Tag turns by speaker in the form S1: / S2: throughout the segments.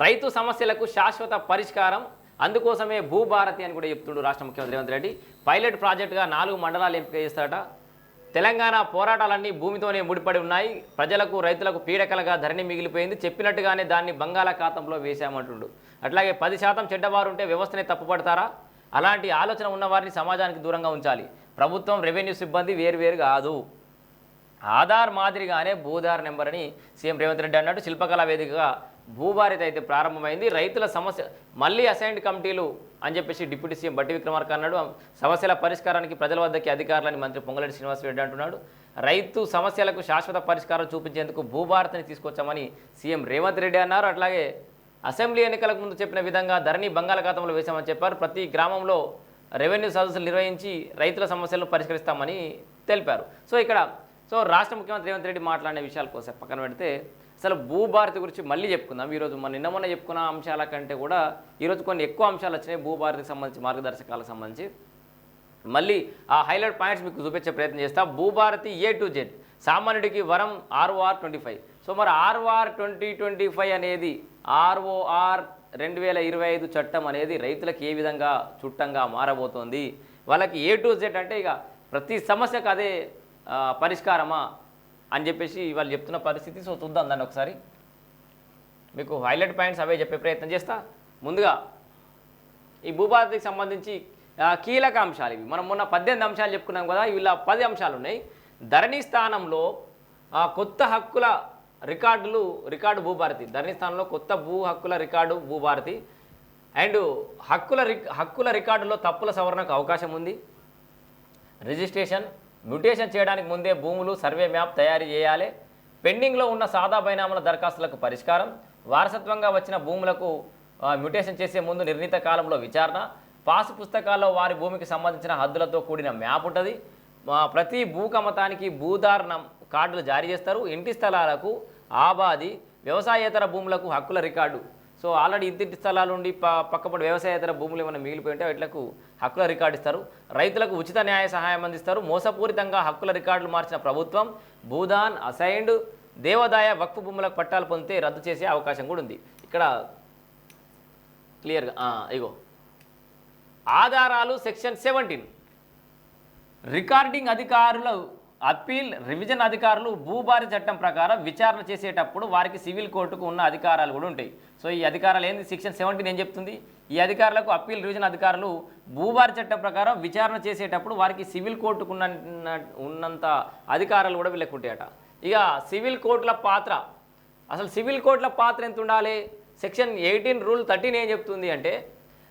S1: రైతు సమస్యలకు శాశ్వత పరిష్కారం. అందుకోసమే భూభారతి అని కూడా చెప్తుండు రాష్ట్ర ముఖ్యమంత్రి రేవంత్ రెడ్డి. పైలట్ ప్రాజెక్టుగా నాలుగు మండలాలు ఎంపిక చేస్తారట. తెలంగాణ పోరాటాలన్నీ భూమితోనే ముడిపడి ఉన్నాయి. ప్రజలకు రైతులకు పీడకలగా ధరణి మిగిలిపోయింది. చెప్పినట్టుగానే దాన్ని బంగాళాఖాతంలో వేశామంటుండు అట్లాగే పది శాతం చెడ్డవారు ఉంటే వ్యవస్థనే తప్పుపడతారా? అలాంటి ఆలోచన ఉన్నవారిని సమాజానికి దూరంగా ఉంచాలి. ప్రభుత్వం రెవెన్యూ సిబ్బంది వేరువేరు కాదు. ఆధార్ మాదిరిగానే భూధార్ నెంబర్ అని సీఎం రేవంత్ రెడ్డి అన్నట్టు శిల్పకళా వేదికగా భూభారిత అయితే ప్రారంభమైంది. రైతుల సమస్య మళ్ళీ అసైన్డ్ కమిటీలు అని చెప్పేసి డిప్యూటీ సీఎం బట్టి విక్రమార్క అన్నాడు. సమస్యల పరిష్కారానికి ప్రజల వద్దకి అధికారులని మంత్రి పొంగలేటి శ్రీనివాసరెడ్డి అంటున్నాడు. రైతు సమస్యలకు శాశ్వత పరిష్కారం చూపించేందుకు భూభారతిని తీసుకొచ్చామని సీఎం రేవంత్ రెడ్డి అన్నారు. అట్లాగే అసెంబ్లీ ఎన్నికలకు ముందు చెప్పిన విధంగా ధరణి బంగాళాఖాతంలో వేశామని చెప్పారు. ప్రతి గ్రామంలో రెవెన్యూ సదస్సులు నిర్వహించి రైతుల సమస్యలను పరిష్కరిస్తామని తెలిపారు. సో ఇక్కడ సో రాష్ట్ర ముఖ్యమంత్రి రేవంత్ రెడ్డి మాట్లాడిన విషయాల కోసం పక్కన పెడితే అసలు భూభారతి గురించి మళ్ళీ చెప్పుకుందాం. ఈరోజు మన నిన్న మొన్న చెప్పుకున్న అంశాల కంటే కూడా ఈరోజు కొన్ని ఎక్కువ అంశాలు వచ్చినాయి భూభారతికి సంబంధించి మార్గదర్శకాలకు సంబంధించి. మళ్ళీ ఆ హైలైట్ పాయింట్స్ మీకు చూపించే ప్రయత్నం చేస్తా. భూభారతి ఏ టు జెడ్ సామాన్యుడికి వరం ఆర్ఓఆర్ ట్వంటీ ఫైవ్. సో మరి ఆర్ఓఆర్ ట్వంటీ ట్వంటీ ఫైవ్ అనేది ఆర్ఓఆర్ రెండు వేల ఇరవై ఐదు చట్టం అనేది రైతులకు ఏ విధంగా చుట్టంగా మారబోతోంది? వాళ్ళకి ఏ టు జెడ్ అంటే ఇక ప్రతి సమస్యకు అదే పరిష్కారమా? అని చెప్పేసి వాళ్ళు చెప్తున్న పరిస్థితి సో చూద్దాం దాన్ని ఒకసారి. మీకు హైలైట్ పాయింట్స్ అవే చెప్పే ప్రయత్నం చేస్తా. ముందుగా ఈ భూభారతికి సంబంధించి కీలక అంశాలు ఇవి. మనం మొన్న పద్దెనిమిది అంశాలు చెప్పుకున్నాం కదా ఇలా పది అంశాలు ఉన్నాయి. ధరణి స్థానంలో కొత్త హక్కుల రికార్డులు రికార్డు భూభారతి. ధరణి స్థానంలో కొత్త భూ హక్కుల రికార్డు భూభారతి. అండ్ హక్కుల రి హక్కుల రికార్డులో తప్పుల సవరణకు అవకాశం ఉంది. రిజిస్ట్రేషన్ మ్యూటేషన్ చేయడానికి ముందే భూములు సర్వే మ్యాప్ తయారు చేయాలి. పెండింగ్లో ఉన్న సాదా బైనాముల దరఖాస్తులకు పరిష్కారం. వారసత్వంగా వచ్చిన భూములకు మ్యుటేషన్ మ్యూటేషన్ చేసే ముందు నిర్ణీత కాలంలో విచారణ. పాస్ పుస్తకాల్లో వారి భూమికి సంబంధించిన హద్దులతో కూడిన మ్యాప్ ఉంటుంది. ప్రతి భూకమతానికి భూధారణ కార్డులు జారీ చేస్తారు. ఇంటి స్థలాలకు ఆబాది వ్యవసాయేతర భూములకు హక్కుల రికార్డు సో ఆల్రెడీ ఇంటి స్థలాలు ఉండి పక్కపడి వ్యవసాయేతర భూములు ఏమైనా మిగిలిపోయి ఉంటే వీటిలకు హక్కుల రికార్డు ఇస్తారు. రైతులకు ఉచిత న్యాయ సహాయం అందిస్తారు. మోసపూరితంగా హక్కుల రికార్డులు మార్చిన ప్రభుత్వం భూదాన్ అసైన్డ్ దేవాదాయ వక్ఫ్ భూములకు పట్టాలు పొందితే రద్దు చేసే అవకాశం కూడా ఉంది. ఇక్కడ క్లియర్గా ఇగో. ఆధారాలు సెక్షన్ సెవెంటీన్. రికార్డింగ్ అధికారులు అప్పీల్ రివిజన్ అధికారులు భూభారి చట్టం ప్రకారం విచారణ చేసేటప్పుడు వారికి సివిల్ కోర్టుకు ఉన్న అధికారాలు కూడా ఉంటాయి. సో ఈ అధికారాలు ఏంది? సెక్షన్ సెవెంటీన్ ఏం చెప్తుంది? ఈ అధికారులకు అప్పీల్ రివిజన్ అధికారులు భూభారి చట్టం ప్రకారం విచారణ చేసేటప్పుడు వారికి సివిల్ కోర్టుకు ఉన్న ఉన్నంత అధికారాలు కూడా వీళ్ళకు ఉంటాయట. ఇక సివిల్ కోర్టుల పాత్ర. అసలు సివిల్ కోర్టుల పాత్ర ఎంత ఉండాలి? సెక్షన్ ఎయిటీన్ రూల్ థర్టీన్ ఏం చెప్తుంది అంటే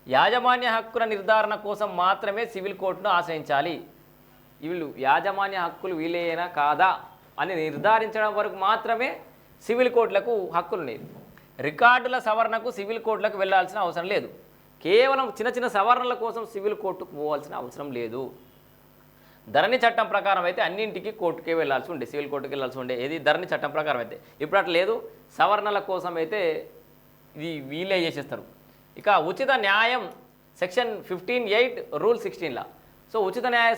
S1: యాజమాన్య హక్కుల నిర్ధారణ కోసం మాత్రమే సివిల్ కోర్టును ఆశ్రయించాలి. వీళ్ళు యాజమాన్య హక్కులు వీలేనా కాదా అని నిర్ధారించడం వరకు మాత్రమే సివిల్ కోర్టులకు హక్కులు ఉన్నాయి రికార్డుల సవరణకు సివిల్ కోర్టులకు వెళ్ళాల్సిన అవసరం లేదు. కేవలం చిన్న చిన్న సవరణల కోసం సివిల్ కోర్టుకు పోవాల్సిన అవసరం లేదు. ధరణి చట్టం ప్రకారం అయితే అన్నింటికి కోర్టుకే వెళ్ళాల్సి ఉండే సివిల్ కోర్టుకి వెళ్ళాల్సి ఉండే. ఏది? ధరణి చట్టం ప్రకారం అయితే. ఇప్పుడు అట్లా లేదు. సవరణల కోసం అయితే ఇది వీలే చేసేస్తారు ఇక ఉచిత న్యాయం సెక్షన్ ఫిఫ్టీన్ ఎయిట్ రూల్ సిక్స్టీన్లా. సో ఉచిత న్యాయ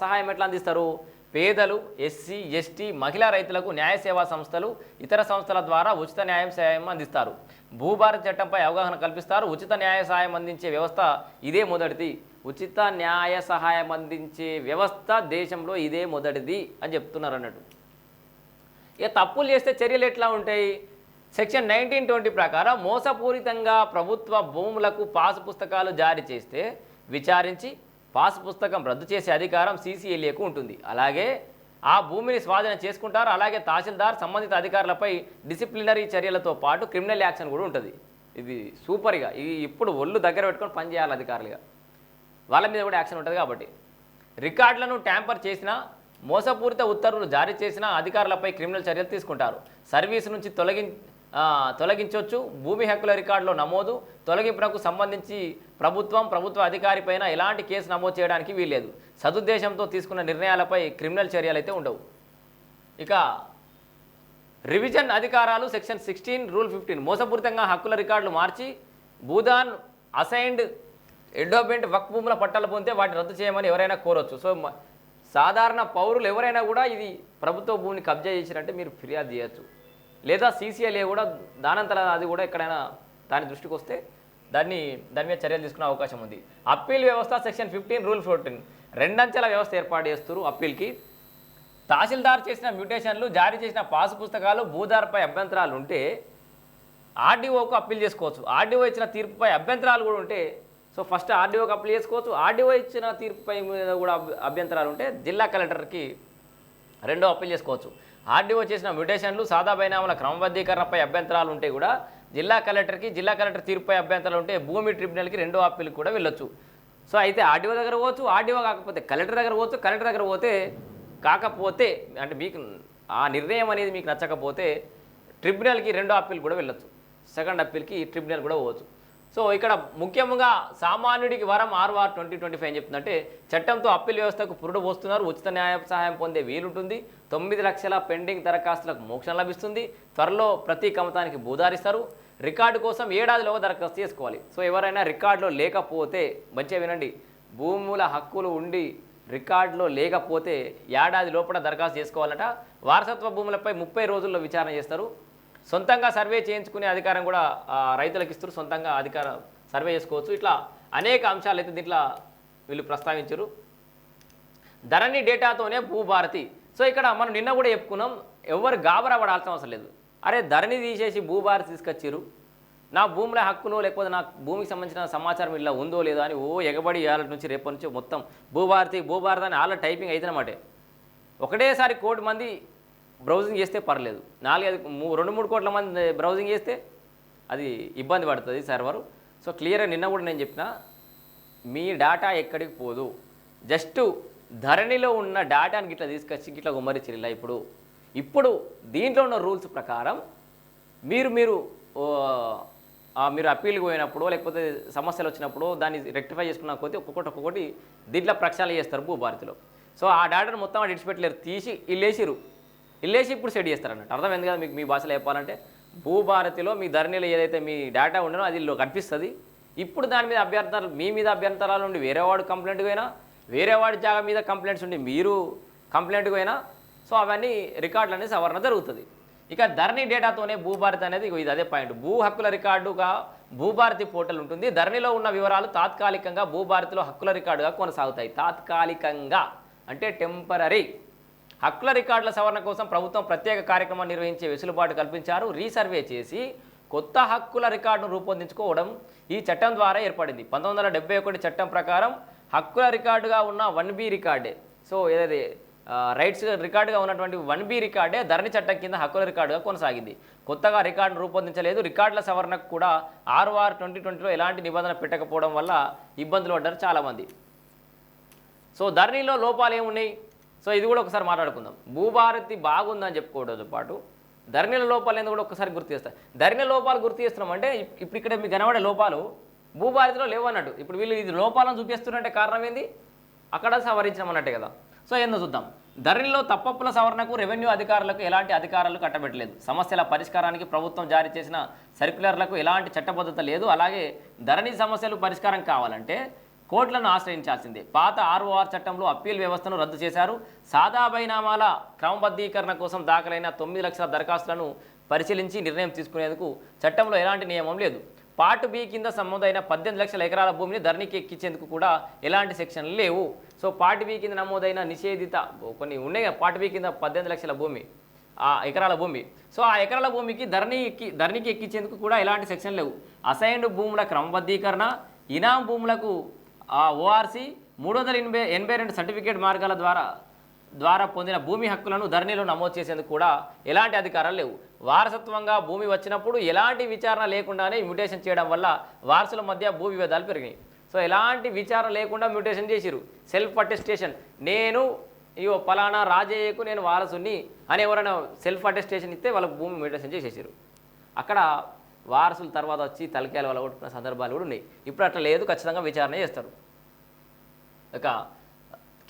S1: సహాయం ఎట్లా అందిస్తారు? పేదలు ఎస్సీ ఎస్టీ మహిళా రైతులకు న్యాయ సేవా సంస్థలు ఇతర సంస్థల ద్వారా ఉచిత న్యాయం సహాయం అందిస్తారు. భూభారత చట్టంపై అవగాహన కల్పిస్తారు. ఉచిత న్యాయ సహాయం అందించే వ్యవస్థ ఇదే మొదటిది. ఉచిత న్యాయ సహాయం అందించే వ్యవస్థ దేశంలో ఇదే మొదటిది అని చెప్తున్నారు అన్నట్టు. ఇక తప్పులు చేస్తే చర్యలు ఎట్లా ఉంటాయి? సెక్షన్ నైన్టీన్ ట్వంటీ ప్రకారం మోసపూరితంగా ప్రభుత్వ భూములకు పాసు పుస్తకాలు జారీ చేస్తే విచారించి పాసు పుస్తకం రద్దు చేసే అధికారం సీసీఎల్ఏకు ఉంటుంది. అలాగే ఆ భూమిని స్వాధీనం చేసుకుంటారు. అలాగే తహసీల్దార్ సంబంధిత అధికారులపై డిసిప్లినరీ చర్యలతో పాటు క్రిమినల్ యాక్షన్ కూడా ఉంటుంది. ఇది సూపర్గా. ఇది ఇప్పుడు ఒళ్ళు దగ్గర పెట్టుకొని పనిచేయాలి అధికారులుగా. వాళ్ళ మీద కూడా యాక్షన్ ఉంటుంది కాబట్టి. రికార్డులను ట్యాంపర్ చేసిన మోసపూరిత ఉత్తర్వులు జారీ చేసిన అధికారులపై క్రిమినల్ చర్యలు తీసుకుంటారు. సర్వీస్ నుంచి తొలగి తొలగించవచ్చు భూమి హక్కుల రికార్డులో నమోదు. తొలగింపునకు సంబంధించి ప్రభుత్వం ప్రభుత్వ అధికారిపైన ఎలాంటి కేసు నమోదు చేయడానికి వీల్లేదు. సదుద్దేశంతో తీసుకున్న నిర్ణయాలపై క్రిమినల్ చర్యలు అయితే ఉండవు. ఇక రివిజన్ అధికారాలు సెక్షన్ సిక్స్టీన్ రూల్ ఫిఫ్టీన్. మోసపూరితంగా హక్కుల రికార్డులు మార్చి భూదాన్ అసైన్డ్ ఎండోమెంట్ వక్ భూముల పట్టాలు పొందితే వాటిని రద్దు చేయమని ఎవరైనా కోరొచ్చు. సో సాధారణ పౌరులు ఎవరైనా కూడా ఇది ప్రభుత్వ భూమిని కబ్జా చేసినట్టే మీరు ఫిర్యాదు చేయొచ్చు. లేదా సీసీఎల్ఏ కూడా దానంతల అది కూడా ఎక్కడైనా దాని దృష్టికి వస్తే దాన్ని దాని మీద చర్యలు తీసుకునే అవకాశం ఉంది. అప్పీల్ వ్యవస్థ సెక్షన్ ఫిఫ్టీన్ రూల్ ఫోర్టీన్ రెండంచెల వ్యవస్థ ఏర్పాటు చేస్తారు అప్పీల్కి. తహసీల్దార్ చేసిన మ్యూటేషన్లు జారీ చేసిన పాసు పుస్తకాలు భూదారుపై అభ్యంతరాలు ఉంటే ఆర్డీఓకు అప్పీల్ చేసుకోవచ్చు. ఆర్డీఓ ఇచ్చిన తీర్పుపై అభ్యంతరాలు కూడా ఉంటే సో ఫస్ట్ ఆర్డీఓకి అప్పీల్ చేసుకోవచ్చు. ఆర్డీఓ ఇచ్చిన తీర్పుపై మీద కూడా అభ్యంతరాలు ఉంటే జిల్లా కలెక్టర్కి రెండో అప్పీల్ చేసుకోవచ్చు. ఆర్డీఓ చేసిన మ్యుటేషన్లు సాదా బైనామాల క్రమబద్ధీకరణపై అభ్యంతరాలు ఉంటే కూడా జిల్లా కలెక్టర్కి జిల్లా కలెక్టర్ తీర్పుపై అభ్యంతరాలు ఉంటే భూమి ట్రిబ్యునల్కి రెండో అప్పీలు కూడా వెళ్ళొచ్చు. సో అయితే ఆర్డీఓ దగ్గర పోవచ్చు ఆర్డీఓ కాకపోతే కలెక్టర్ దగ్గర పోవచ్చు కలెక్టర్ దగ్గర పోతే కాకపోతే అంటే మీకు ఆ నిర్ణయం అనేది మీకు నచ్చకపోతే ట్రిబ్యునల్కి రెండో అప్పీల్ కూడా వెళ్ళొచ్చు. సెకండ్ అప్పీల్కి ట్రిబ్యునల్ కూడా పోవచ్చు. సో ఇక్కడ ముఖ్యంగా సామాన్యుడికి వరం ఆర్ఆర్ ట్వంటీ ట్వంటీ ఫైవ్ చెప్తుందంటే చట్టంతో అప్పీల్ వ్యవస్థకు పురుడు పోస్తున్నారు ఉచిత న్యాయ సహాయం పొందే వీలుంటుంది తొమ్మిది లక్షల పెండింగ్ దరఖాస్తులకు మోక్షం లభిస్తుంది త్వరలో ప్రతి కమతానికి భూదారిస్తారు రికార్డు కోసం ఏడాదిలోగా దరఖాస్తు చేసుకోవాలి. సో ఎవరైనా రికార్డులో లేకపోతే మంచిగా వినండి భూముల హక్కులు ఉండి రికార్డులో లేకపోతే ఏడాది లోపల దరఖాస్తు చేసుకోవాలట వారసత్వ భూములపై ముప్పై రోజుల్లో విచారణ చేస్తారు సొంతంగా సర్వే చేయించుకునే అధికారం కూడా రైతులకు ఇస్తారు సొంతంగా అధికారం సర్వే చేసుకోవచ్చు. ఇట్లా అనేక అంశాలు అయితే దీంట్లో వీళ్ళు ప్రస్తావించరు ధరణి డేటాతోనే భూభారతి. సో ఇక్కడ మనం నిన్న కూడా చెప్పుకున్నాం ఎవరు గాబరా పడాల్సిన అవసరం లేదు. అరే ధరణి తీసేసి భూభారతి తీసుకొచ్చారు నా భూముల హక్కులు లేకపోతే నా భూమికి సంబంధించిన సమాచారం ఇలా ఉందో లేదో అని ఓ ఎగబడి ఇవాళ నుంచి రేపటి నుంచి మొత్తం భూభారతి భూభారతి అని ఆళ్ళ టైపింగ్ అయితేనమాట ఒకటేసారి కోటి మంది బ్రౌజింగ్ చేస్తే పర్లేదు. నాలుగైదు రెండు మూడు కోట్ల మంది బ్రౌజింగ్ చేస్తే అది ఇబ్బంది పడుతుంది సర్వరు. సో క్లియర్గా నిన్న కూడా నేను చెప్పిన మీ డేటా ఎక్కడికి పోదు. జస్ట్ ధరణిలో ఉన్న డేటాని గిట్లా తీసుకొచ్చి గిట్లా గుమ్మరిచిరిలా ఇప్పుడు. ఇప్పుడు దీంట్లో ఉన్న రూల్స్ ప్రకారం మీరు మీరు మీరు అప్పీల్కి పోయినప్పుడు లేకపోతే సమస్యలు వచ్చినప్పుడు దాన్ని రెక్టిఫై చేసుకున్న కొద్దీ ఒక్కొక్కటి ఒక్కొక్కటి దీంట్లో ప్రక్షాళన చేస్తారు భూభారతిలో. సో ఆ డేటాను మొత్తం అటు ఇడిచిపెట్టలేరు తీసి ఇల్లేసిరు ఇల్లేసి ఇప్పుడు సెట్ చేస్తారన్నట్టు. అర్థం అర్థమైంది కదా మీకు మీ భాషలో చెప్పాలంటే? భూభారతిలో మీ ధరణిలో ఏదైతే మీ డేటా ఉండనో అది కనిపిస్తుంది. ఇప్పుడు దాని మీద అభ్యంతరాలు మీ మీద అభ్యంతరాలు ఉండి వేరే వాడు కంప్లైంట్ పోయినా వేరే వాడి జాగా మీద కంప్లైంట్స్ ఉండి మీరు కంప్లైంట్ పోయినా సో అవన్నీ రికార్డులు అనేది సవరణ జరుగుతుంది. ఇక ధరణి డేటాతోనే భూభారతి అనేది ఇది అదే పాయింట్ భూ హక్కుల రికార్డుగా భూభారతి పోర్టల్ ఉంటుంది. ధరణిలో ఉన్న వివరాలు తాత్కాలికంగా భూభారతిలో హక్కుల రికార్డుగా కొనసాగుతాయి. తాత్కాలికంగా. అంటే టెంపరీ హక్కుల రికార్డుల సవరణ కోసం ప్రభుత్వం ప్రత్యేక కార్యక్రమం నిర్వహించే వెసులుబాటు కల్పించారు. రీసర్వే చేసి కొత్త హక్కుల రికార్డును రూపొందించుకోవడం ఈ చట్టం ద్వారా ఏర్పడింది. పంతొమ్మిది వందల ఒకటి చట్టం ప్రకారం హక్కుల రికార్డుగా ఉన్న వన్ బి రికార్డే సో ఏదైతే రైట్స్ రికార్డుగా ఉన్నటువంటి వన్ బి రికార్డే ధరణి చట్టం కింద హక్కుల రికార్డుగా కొనసాగింది. కొత్తగా రికార్డును రూపొందించలేదు. రికార్డుల సవరణకు కూడా ఆర్ఓఆర్ ట్వంటీ ట్వంటీలో ఎలాంటి నిబంధన పెట్టకపోవడం వల్ల ఇబ్బందులు పడ్డారు చాలామంది. సో ధరణిలో లోపాలు ఏమున్నాయి? సో ఇది కూడా ఒకసారి మాట్లాడుకుందాం. భూభారతి బాగుందని చెప్పుకోవడంతో పాటు ధరణిల లోపాలు కూడా ఒకసారి గుర్తు చేస్తా. ధరణి లోపాలు గుర్తు చేస్తున్నాం అంటే ఇప్పుడు ఇక్కడ మీకు కనబడే లోపాలు భూభారతిలో లేవన్నట్టు. ఇప్పుడు వీళ్ళు ఇది లోపాలను చూపిస్తున్నట్టే కారణం ఏంది? అక్కడ సవరించడం అన్నట్టే కదా. సో ఏందో చూద్దాం. ధరణిలో తప్పప్పుల సవరణకు రెవెన్యూ అధికారులకు ఎలాంటి అధికారాలు కట్టబెట్టలేదు. సమస్యల పరిష్కారానికి ప్రభుత్వం జారీ చేసిన సర్క్యులర్లకు ఎలాంటి చట్టబద్ధత లేదు. అలాగే ధరణి సమస్యలు పరిష్కారం కావాలంటే కోర్టులను ఆశ్రయించాల్సిందే. పాత ఆర్ఓఆర్ చట్టంలో అప్పీల్ వ్యవస్థను రద్దు చేశారు. సాదా బైనామాల క్రమబద్ధీకరణ కోసం దాఖలైన తొమ్మిది లక్షల దరఖాస్తులను పరిశీలించి నిర్ణయం తీసుకునేందుకు చట్టంలో ఎలాంటి నియమం లేదు. పార్ట్ బి కింద నమోదైన పద్దెనిమిది లక్షల ఎకరాల భూమిని ధరణికి ఎక్కించేందుకు కూడా ఎలాంటి సెక్షన్లు లేవు. సో పార్ట్ బి కింద నమోదైన నిషేధిత కొన్ని ఉన్నాయి కదా, పార్ట్ బి కింద పద్దెనిమిది లక్షల భూమి ఆ ఎకరాల భూమి. సో ఆ ఎకరాల భూమికి ధరణి ఎక్కి ధరణికి ఎక్కించేందుకు కూడా ఎలాంటి సెక్షన్ లేవు. అసైన్డ్ భూముల క్రమబద్ధీకరణ ఇనాం భూములకు ఆ ఓఆర్సీ మూడు వందల ఎనభై ఎనభై రెండు సర్టిఫికేట్ మార్గాల ద్వారా ద్వారా పొందిన భూమి హక్కులను ధరణిలో నమోదు చేసేందుకు కూడా ఎలాంటి అధికారాలు లేవు. వారసత్వంగా భూమి వచ్చినప్పుడు ఎలాంటి విచారణ లేకుండానే మ్యూటేషన్ చేయడం వల్ల వారసుల మధ్య భూ విభేదాలు పెరిగినాయి. సో ఎలాంటి విచారణ లేకుండా మ్యూటేషన్ చేసిరు సెల్ఫ్ అటెస్టేషన్. నేను ఇగో పలానా రాజయ్యకు నేను వారసుని అని ఎవరైనా సెల్ఫ్ అటెస్టేషన్ ఇస్తే వాళ్ళకు భూమి మ్యూటేషన్ చేసేసారు అక్కడ వారసుల తర్వాత వచ్చి తలకాయలు వల్ల కొట్టుకున్న సందర్భాలు కూడా ఉన్నాయి. ఇప్పుడు అట్లా లేదు ఖచ్చితంగా విచారణ చేస్తారు. ఇక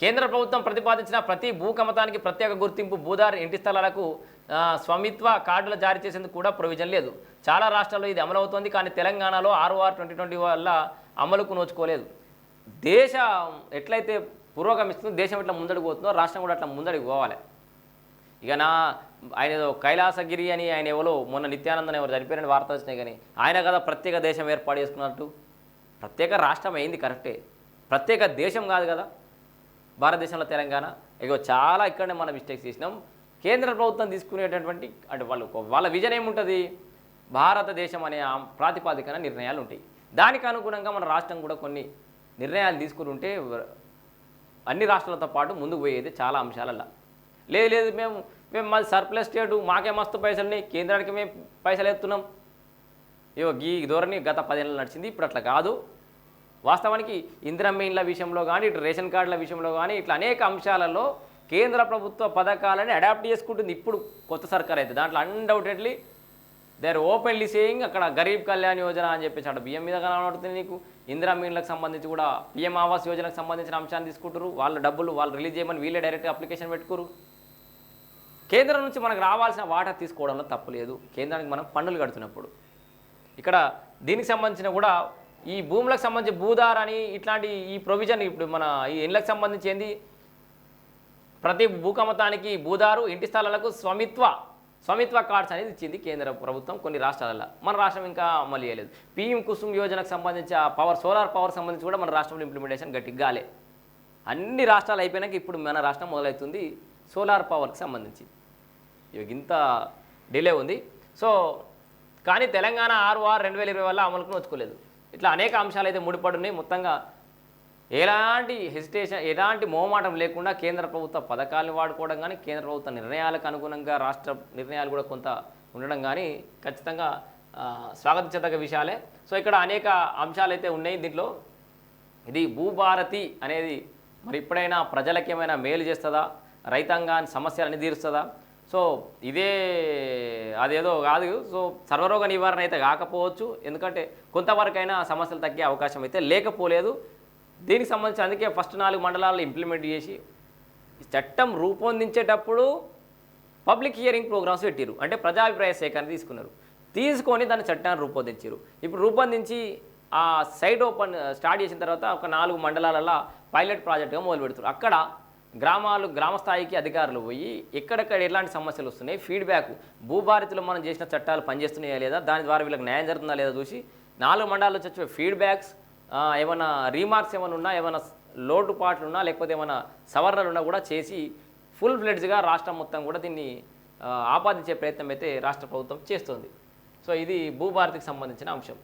S1: కేంద్ర ప్రభుత్వం ప్రతిపాదించిన ప్రతి భూకమతానికి ప్రత్యేక గుర్తింపు భూదారి ఇంటి స్థలాలకు స్వమిత్వ స్వామిత్వ కార్డులు జారీ చేసేందుకు కూడా ప్రొవిజన్ లేదు. చాలా రాష్ట్రాల్లో ఇది అమలవుతోంది కానీ తెలంగాణలో ఆర్ఓఆర్ ట్వంటీ ట్వంటీ వల్ల అమలుకు నోచుకోలేదు. దేశం ఎట్లయితే పురోగమిస్తుందో దేశం ఎట్లా ముందడుగు పోతుందో రాష్ట్రం కూడా అట్లా ముందడుగు పోవాలి. ఇక నా ఆయన ఏదో కైలాసగిరి అని ఆయన ఎవరో మొన్న నిత్యానందన్ ఎవరు చనిపోయిన వార్త వచ్చినాయి కానీ ఆయన కదా ప్రత్యేక దేశం ఏర్పాటు చేసుకున్నట్టు. ప్రత్యేక రాష్ట్రం అయింది కరెక్టే. ప్రత్యేక దేశం కాదు కదా. భారతదేశంలో తెలంగాణ. ఇగో చాలా ఇక్కడనే మనం మిస్టేక్స్ చేసినాం. కేంద్ర ప్రభుత్వం తీసుకునేటటువంటి అంటే వాళ్ళు వాళ్ళ విజన్ ఏముంటుంది? భారతదేశం అనే ప్రాతిపాదికన నిర్ణయాలు ఉంటాయి. దానికి అనుగుణంగా మన రాష్ట్రం కూడా కొన్ని నిర్ణయాలు తీసుకుని ఉంటే అన్ని రాష్ట్రాలతో పాటు ముందుకు పోయేది చాలా అంశాలల్లో. లేదు లేదు మేము మేము మాది సర్ప్లస్ స్టేటు మాకే మస్తు పైసలున్నాయి. కేంద్రానికి మేము పైసలు ఎత్తున్నాం. ఇగో ఈ ధోరణి గత పదేళ్ళు నడిచింది ఇప్పుడు అట్లా కాదు. వాస్తవానికి ఇందిరా మెయిన్ల విషయంలో కానీ ఇటు రేషన్ కార్డుల విషయంలో కానీ ఇట్లా అనేక అంశాలలో కేంద్ర ప్రభుత్వ పథకాలని అడాప్ట్ చేసుకుంటుంది. ఇప్పుడు కొత్త సర్కార్ అయితే దాంట్లో undoubtedly they are openly saying అక్కడ గరీబ్ కళ్యాణ్ యోజన అని చెప్పేసి అటు బియ్యం మీద కనబడుతుంది నీకు. ఇందిరా మీన్లకు సంబంధించి కూడా పిఎం ఆవాస్ యోజనకు సంబంధించిన అంశాన్ని తీసుకుంటారు వాళ్ళ డబ్బులు వాళ్ళు రిలీజ్ చేయమని వీళ్ళే డైరెక్ట్గా అప్లికేషన్ పెట్టుకోరు కేంద్రం నుంచి మనకు రావాల్సిన వాటా తీసుకోవడంలో తప్పు లేదు. కేంద్రానికి మనం పన్నులు కడుతున్నప్పుడు. ఇక్కడ దీనికి సంబంధించిన కూడా ఈ భూములకు సంబంధించి భూదార్ అని ఇట్లాంటి ఈ ప్రొవిజన్ ఇప్పుడు మన ఈ ఇండ్లకు సంబంధించి ఏంది? ప్రతి భూకమతానికి భూదారు ఇంటి స్థలాలకు స్వామిత్వ స్వామిత్వ కార్డ్స్ అనేది ఇచ్చింది కేంద్ర ప్రభుత్వం కొన్ని రాష్ట్రాలలో. మన రాష్ట్రం ఇంకా అమలు చేయలేదు. పీఎం కుసుమ్ యోజనకు సంబంధించి ఆ పవర్ సోలార్ పవర్ సంబంధించి కూడా మన రాష్ట్రంలో ఇంప్లిమెంటేషన్ గట్టిగా కాలే అన్ని రాష్ట్రాలు అయిపోయినాక ఇప్పుడు మన రాష్ట్రం మొదలవుతుంది సోలార్ పవర్కి సంబంధించి. ఇవి ఇంత డిలే ఉంది. సో కానీ తెలంగాణ ఆరు ఆరు రెండు వేల ఇరవై వల్ల అమలుకు నోచుకోలేదు. ఇట్లా అనేక అంశాలు అయితే ముడిపడున్నాయి. మొత్తంగా ఎలాంటి హెసిటేషన్ ఎలాంటి మోమాటం లేకుండా కేంద్ర ప్రభుత్వ పథకాలను వాడుకోవడం కానీ కేంద్ర ప్రభుత్వ నిర్ణయాలకు అనుగుణంగా రాష్ట్ర నిర్ణయాలు కూడా కొంత ఉండడం కానీ ఖచ్చితంగా స్వాగతించదగ్గ విషయాలే. సో ఇక్కడ అనేక అంశాలు అయితే ఉన్నాయి దీంట్లో. ఇది భూభారతి అనేది మరి ఇప్పుడైనా ప్రజలకేమైనా మేలు చేస్తుందా? రైతాంగాన్ని సమస్యలన్నీ తీరుస్తుందా? సో ఇదే అదేదో కాదు. సో సర్వరోగ నివారణ అయితే కాకపోవచ్చు. ఎందుకంటే కొంతవరకైనా సమస్యలు తగ్గే అవకాశం అయితే లేకపోలేదు. దీనికి సంబంధించి అందుకే ఫస్ట్ నాలుగు మండలాల్లో ఇంప్లిమెంట్ చేసి చట్టం రూపొందించేటప్పుడు పబ్లిక్ హియరింగ్ ప్రోగ్రామ్స్ పెట్టారు అంటే ప్రజాభిప్రాయ సేకరణ తీసుకున్నారు. తీసుకొని దాని చట్టాన్ని రూపొందించారు ఇప్పుడు రూపొందించి ఆ సైట్ ఓపెన్ స్టార్ట్ చేసిన తర్వాత ఒక నాలుగు మండలాలలో పైలట్ ప్రాజెక్ట్గా మొదలు పెడతారు అక్కడ గ్రామాలు గ్రామ స్థాయికి అధికారులు పోయి ఎక్కడెక్కడ ఎలాంటి సమస్యలు వస్తున్నాయి ఫీడ్బ్యాక్ భూభారతిలో మనం చేసిన చట్టాలు పనిచేస్తున్నాయా లేదా దాని ద్వారా వీళ్ళకి న్యాయం జరుగుతుందా లేదా చూసి నాలుగు మండలాల్లో వచ్చే ఫీడ్బ్యాక్స్ ఏమైనా రీమార్క్స్ ఏమైనా ఉన్నా ఏమైనా లోటుపాట్లు ఉన్నా లేకపోతే ఏమైనా సవరణలు ఉన్నా కూడా చేసి ఫుల్ ఫ్లెడ్జ్గా రాష్ట్రం మొత్తం కూడా దీన్ని ఆపాదించే ప్రయత్నం అయితే రాష్ట్ర ప్రభుత్వం చేస్తుంది. సో ఇది భూభారతికి సంబంధించిన అంశం.